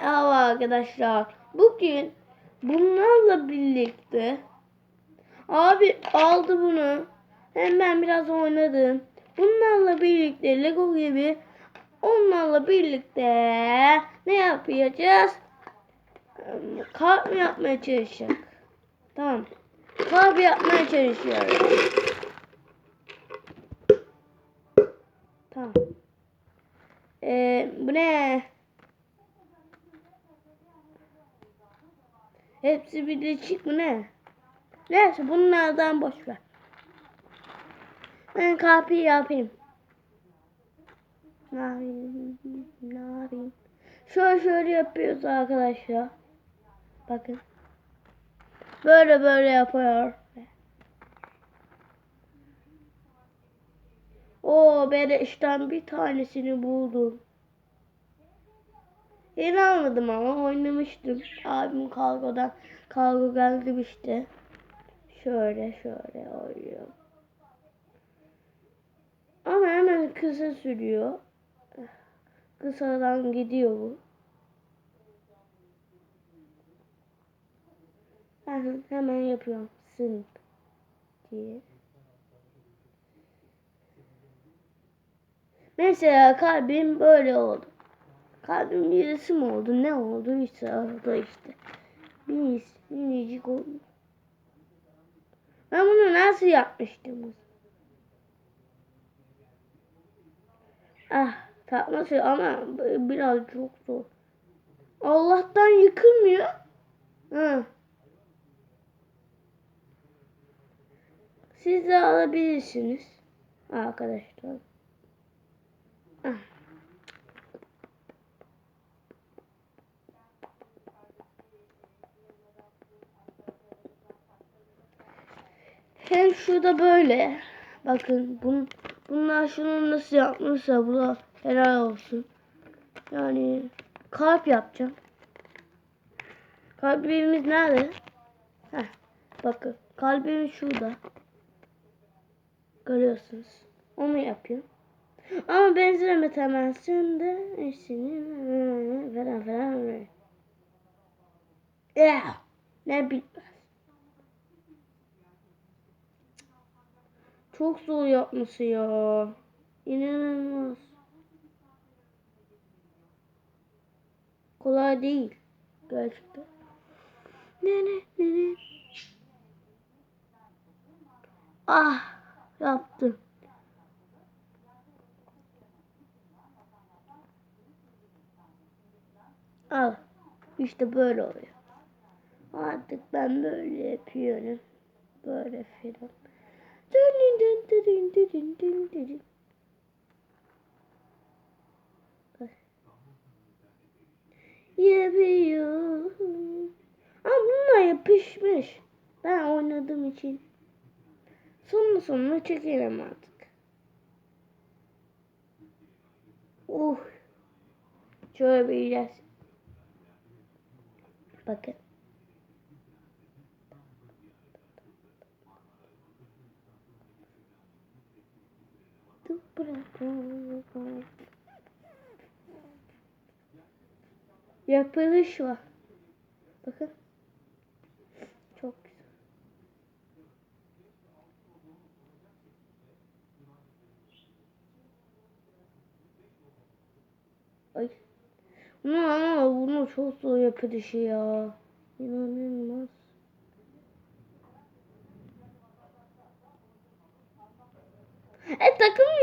Merhaba arkadaşlar. Bugün bunlarla birlikte abi aldı bunu. Hemen biraz oynadım. Bunlarla birlikte Lego gibi onlarla birlikte ne yapacağız? Kalp yapmaya çalışacak? Tamam. Kalp yapmaya çalışıyoruz. Tamam. Ee, bu ne? Hepsi birleşik mi ne? Neyse bunlardan boş ver. Ben kapıyı yapayım. Ne yapayım? Şöyle şöyle yapıyoruz arkadaşlar. Bakın. Böyle böyle yapıyor. O beleşten bir tanesini buldum. Yeni almadım ama oynamıştım. Abim kargodan kargo geldi işte. Şöyle şöyle oynuyor. Ama hemen kısa sürüyor. Kısadan gidiyor bu. Ben hemen yapıyorum. Sınıf diye. Mesela kalbim böyle oldu. Kalbim birisi mi oldu? Ne oldu? İşte işte. Minis, minicik oldu. Ben bunu nasıl yapmıştım? Ah, takması ama biraz çok zor. Allah'tan yıkılmıyor. Ha. Siz de alabilirsiniz arkadaşlar. Hem şurada böyle. Bakın bun, bunlar şunu nasıl yapmışsa bu da helal olsun. Yani kalp yapacağım. Kalbimiz nerede? Heh, bakın kalbimiz şurada. Görüyorsunuz. Onu yapıyorum. Ama benzeme temasında eşini falan falan. Ya ne bitmez. Çok zor yapması ya. İnanılmaz. Kolay değil. Gerçekten. Ne ne ne ne. Ah yaptım. Al. İşte böyle oluyor. Artık ben böyle yapıyorum. Böyle filan. Yapıyorum. Ama bununla yapışmış. Ben oynadığım için. Sonunu sonunu çekelim artık. Uh. Şöyle bir Bakın. Yapılış var. Bakın. Çok güzel. Ay. Bunu ama bunu çok zor yapılışı ya. İnanılmaz. E takılmıyor.